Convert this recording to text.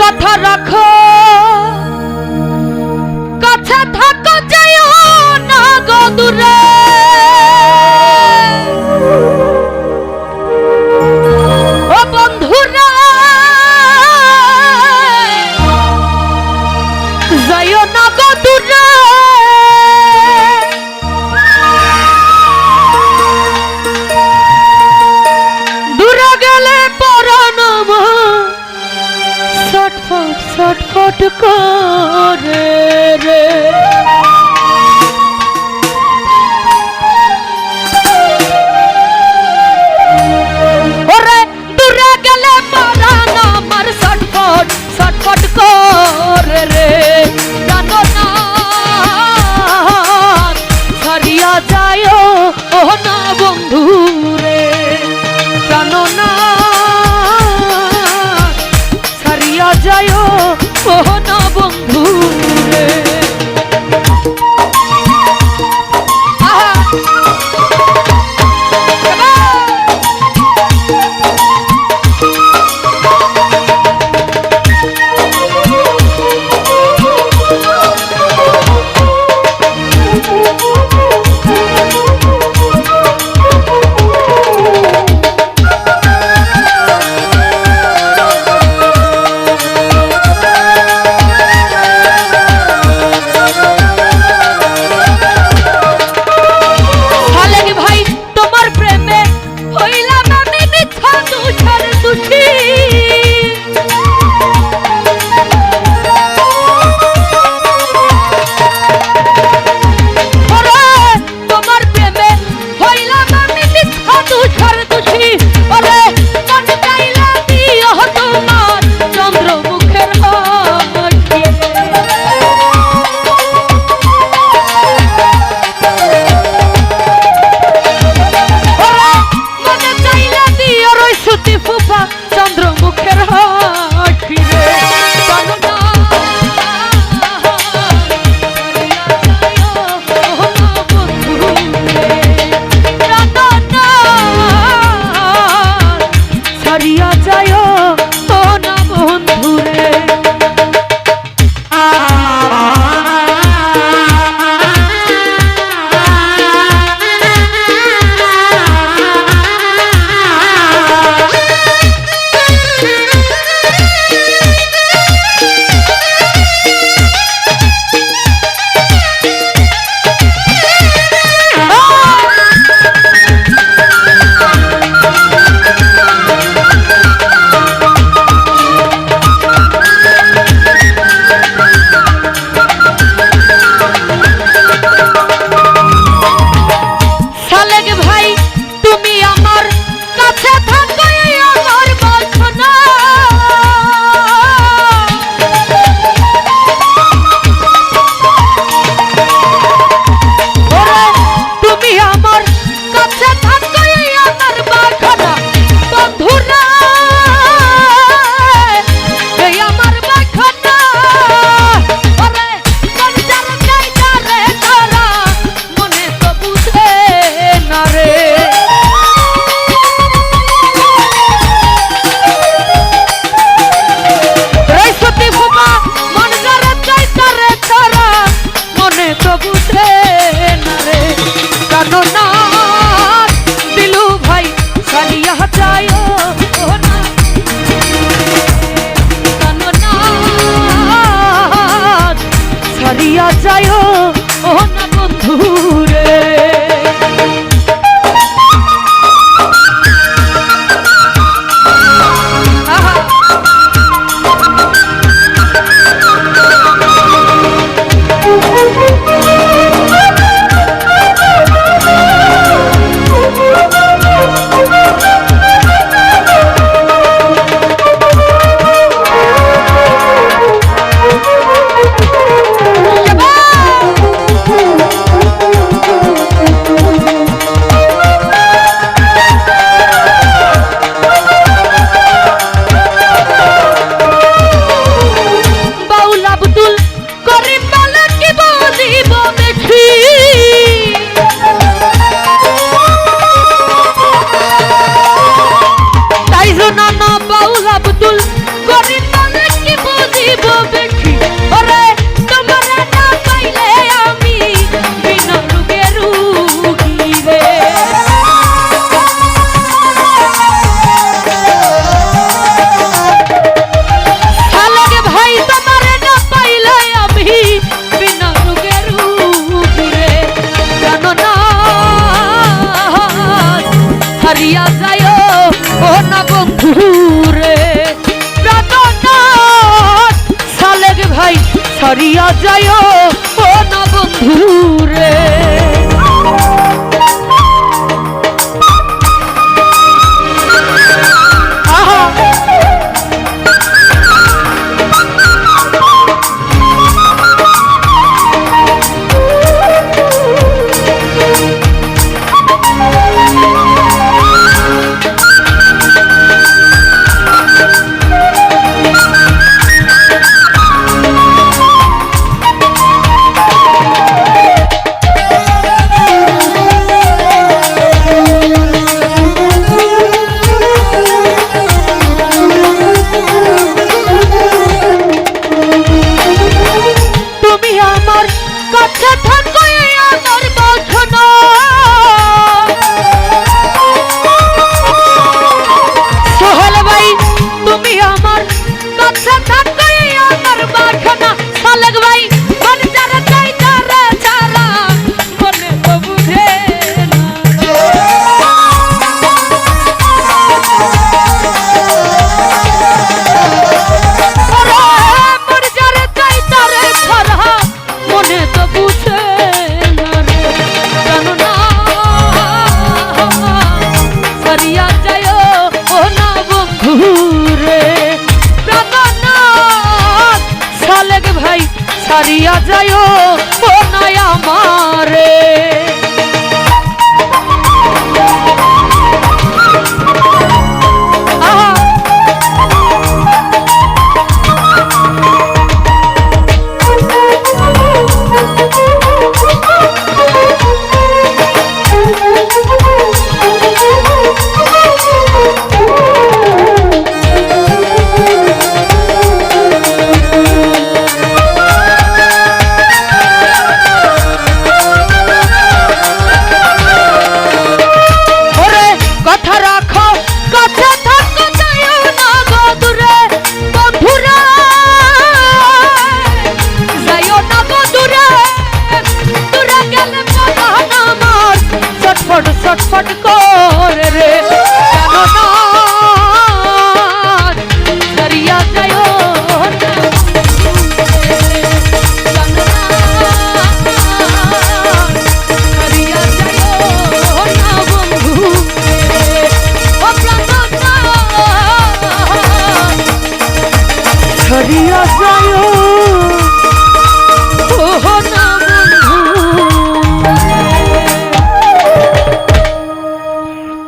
কথা করে ভাই তোমার না পাইলে আমি বিনা রোগে রুগিরে জানো না। হারিয়া যায় ও না বন্ধু রে সালেক ভাই, হারিয়া যায় ও না বন্ধু কাছে থাকো আমার বাসনা ছটকর রে। কেন